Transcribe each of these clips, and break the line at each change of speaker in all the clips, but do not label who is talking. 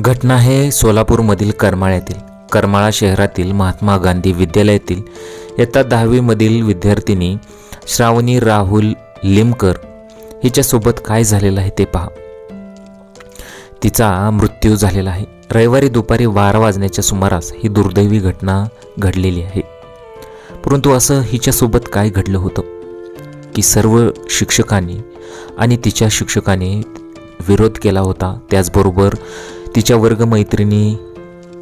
घटना हे सोलापूरमधील करमाळ्यातील करमाळा शहरातील महात्मा गांधी विद्यालयातील इयत्ता दहावीमधील विद्यार्थिनी श्रावणी राहुल लिमकर हिच्यासोबत काय झालेलं आहे ते पहा. तिचा मृत्यू झालेला आहे. रविवारी दुपारी बारा वाजण्याच्या सुमारास ही दुर्दैवी घटना घडलेली आहे. परंतु असं हिच्यासोबत काय घडलं होतं? की सर्व शिक्षकांनी आणि तिच्या शिक्षकाने विरोध केला होता त्याचबरोबर तिच्या वर्गमैत्रिणी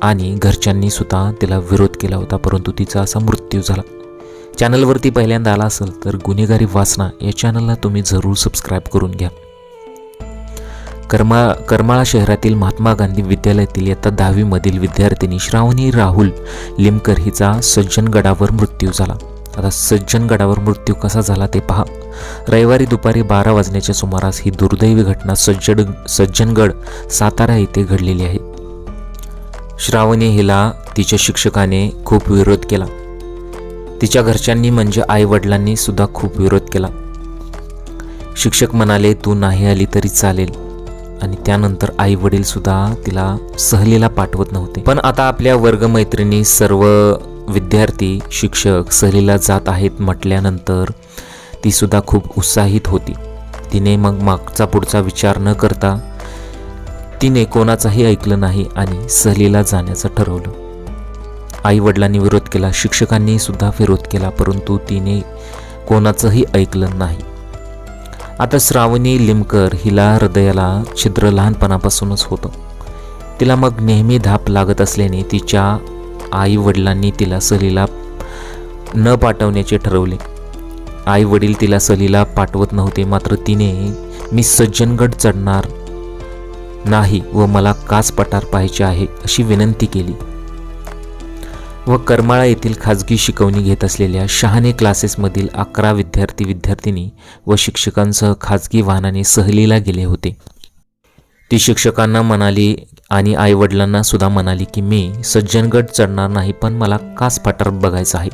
आणि घरच्यांनी सुद्धा तिला विरोध केला होता परंतु तिचा असा मृत्यू झाला. चॅनलवरती पहिल्यांदा आला असेल तर गुन्हेगारी वासना या चॅनलला तुम्ही जरूर सबस्क्राईब करून घ्या. कर्मा करमाळा शहरातील महात्मा गांधी विद्यालयातील इयत्ता दहावीमधील विद्यार्थिनी श्रावणी राहुल लिमकर हिचा सज्जनगडावर मृत्यू झाला. आता सज्जनगडावर मृत्यू कसा झाला ते पहा. रविवारी दुपारी बारा वाजण्याच्या सुमारास ही दुर्दैवी घटना सज्जड सज्जनगड सातारा येथे घडलेली आहे. श्रावणी हिला तिच्या शिक्षकाने खूप विरोध केला. तिच्या घरच्यांनी म्हणजे आई वडिलांनी सुद्धा खूप विरोध केला. शिक्षक म्हणाले तू नाही आली तरी चालेल. आणि त्यानंतर आई वडील सुद्धा तिला सहलीला पाठवत नव्हते. पण आता आपल्या वर्गमैत्रिणी सर्व विद्यार्थी शिक्षक सहलीला जात आहेत म्हटल्यानंतर तीसुद्धा खूप उत्साहित होती. तिने मग मागचा पुढचा विचार न करता तिने कोणाचाही ऐकलं नाही आणि सहलीला जाण्याचं ठरवलं. आई वडिलांनी विरोध केला शिक्षकांनी सुद्धा विरोध केला परंतु तिने कोणाचंही ऐकलं नाही. आता श्रावणी लिमकर हिला हृदयाला छिद्र लहानपणापासूनच होतं. तिला मग नेहमी धाप लागत असल्याने तिच्या आई वडिलांनी तिला सहलीला न पाठवण्याचे ठरवले. आई वडील तिला सहलीला पाठवत नव्हते मात्र तिने मी सज्जनगड चढणार नाही व मला कास पठार पाहायचे आहे अशी विनंती केली. व करमाळा येथील खाजगी शिकवणी घेत असलेल्या शहाणे क्लासेसमधील अकरा विद्यार्थी विद्यार्थिनी व शिक्षकांसह खाजगी वाहनाने सहलीला गेले होते. ती शिक्षकांना म्हणाली आणि आईवडिलांना सुद्धा म्हणाली की मी सज्जनगड चढणार नाही पण मला कास पठार बघायचं आहे.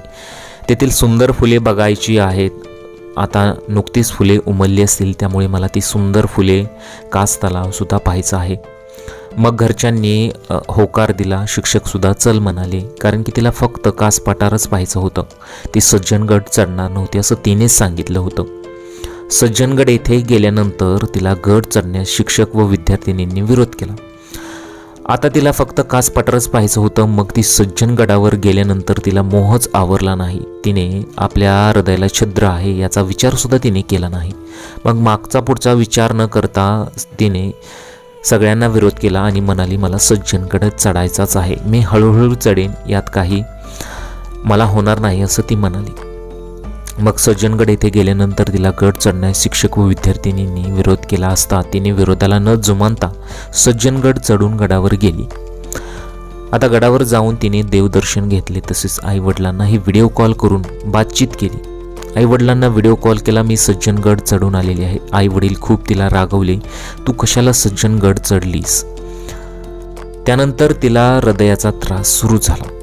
तेथील सुंदर फुले बघायची आहेत. आता नुकतीच फुले उमलली असतील त्यामुळे मला ती सुंदर फुले कास तलावसुद्धा पाहायचं आहे. मग घरच्यांनी होकार दिला. शिक्षकसुद्धा चल म्हणाले कारण की तिला फक्त कास पठारच पाहायचं होतं. ती सज्जनगड चढणार नव्हती असं तिनेच सांगितलं होतं. सज्जनगड येथे गेल्यानंतर तिला गड चढण्यास शिक्षक व विद्यार्थिनींनी विरोध केला. आता तिला फक्त कास पटरच पाहायचं होतं मग ती सज्जनगडावर गेल्यानंतर तिला मोहच आवरला नाही. तिने आपल्या हृदयाला छिद्र आहे याचा विचारसुद्धा तिने केला नाही. मग मागचा पुढचा विचार न करता तिने सगळ्यांना विरोध केला आणि म्हणाली मला सज्जनगड चढायचाच आहे. मी हळूहळू चढेन यात काही मला होणार नाही असं ती म्हणाली. मग सज्जनगड येथे गेल्यानंतर तिला गड चढण्यास शिक्षक व विद्यार्थिनींनी विरोध केला असता तिने विरोधाला न जुमानता सज्जनगड चढून गडावर गेली. आता गडावर जाऊन तिने देवदर्शन घेतले तसेच आईवडिलांनाही व्हिडिओ कॉल करून बातचीत केली. आईवडिलांना व्हिडिओ कॉल केला मी सज्जनगड चढून आलेली आहे. आई वडील खूप तिला रागवले. तू कशाला सज्जनगड चढलीस? त्यानंतर तिला हृदयाचा त्रास सुरू झाला.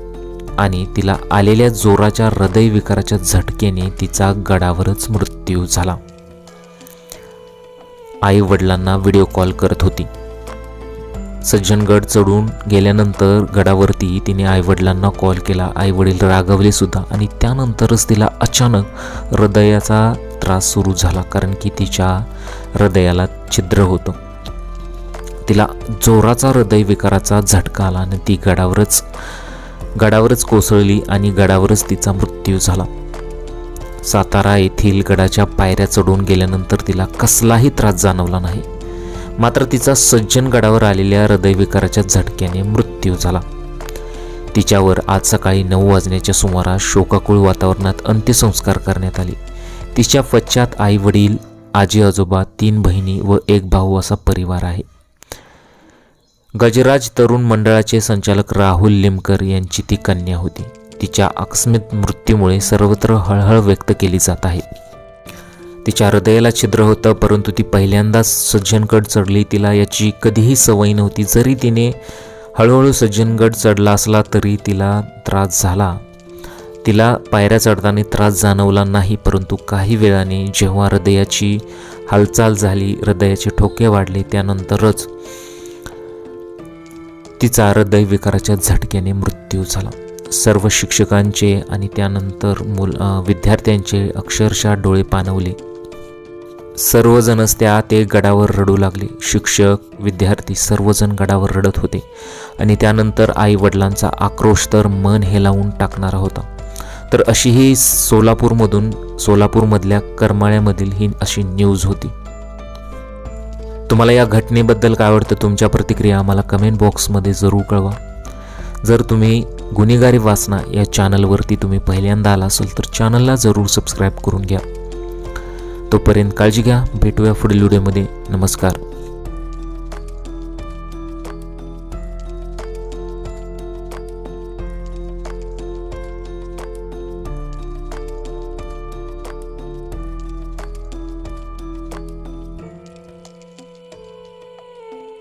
आणि तिला आलेल्या जोराच्या हृदयविकाराच्या झटकेने तिचा गडावरच मृत्यू झाला. आई वडिलांना व्हिडिओ कॉल करत होती. सज्जनगड चढून गेल्यानंतर गडावरती तिने आईवडिलांना कॉल केला. आईवडील रागवले सुद्धा आणि त्यानंतरच तिला अचानक हृदयाचा त्रास सुरू झाला कारण की तिच्या हृदयाला छिद्र होतं. तिला जोराचा हृदयविकाराचा झटका आला आणि ती गडावरच गडावरच कोसळली आणि गडावरच तिचा मृत्यू झाला. सातारा येथील गडाच्या पायऱ्या चढून गेल्यानंतर तिला कसलाही त्रास जाणवला नाही. मात्र तिचा सज्जन गडावर आलेल्या हृदयविकाराच्या झटक्याने मृत्यू झाला. तिच्यावर आज सकाळी नऊ वाजण्याच्या सुमारास शोकाकुळ वातावरणात अंत्यसंस्कार करण्यात आले. तिच्या पश्चात आई वडील आजी आजोबा तीन बहिणी व एक भाऊ असा परिवार आहे. गजराज तरुण मंडळाचे संचालक राहुल लिमकर यांची ती कन्या होती. तिच्या आकस्मिक मृत्यूमुळे सर्वत्र हळहळ व्यक्त केली जात आहे. तिच्या हृदयाला छिद्र होतं परंतु ती पहिल्यांदाच सज्जनगड चढली. तिला याची कधीही सवय नव्हती. जरी तिने हळूहळू सज्जनगड चढला असला तरी तिला त्रास झाला. तिला पायऱ्या चढताना त्रास जाणवला नाही परंतु काही वेळाने जेव्हा हृदयाची हालचाल झाली हृदयाचे ठोके वाढले त्यानंतरच तिचा हृदयविकाराच्या झटक्याने मृत्यू झाला. सर्व शिक्षकांचे आणि त्यानंतर मुल विद्यार्थ्यांचे अक्षरशः डोळे पाणवले सर्वजणच त्या ते गडावर रडू लागले. शिक्षक विद्यार्थी सर्वजण गडावर रडत होते आणि त्यानंतर आई वडिलांचा आक्रोश तर मन हेलावून टाकणारा होता. तर अशी ही सोलापूरमधून सोलापूरमधल्या करमाळ्यामधील ही अशी न्यूज होती. तुम्हाला या घटनेबद्दल काय वाटतं? तुमच्या प्रतिक्रिया आम्हाला कमेंट बॉक्समध्ये जरूर कळवा. जर तुम्ही गुन्हेगारी वाचना या चॅनलवरती तुम्ही पहिल्यांदा आला असेल तर चॅनलला जरूर सबस्क्राईब करून घ्या. तोपर्यंत काळजी घ्या. भेटूया पुढील व्हिडिओमध्ये नमस्कार.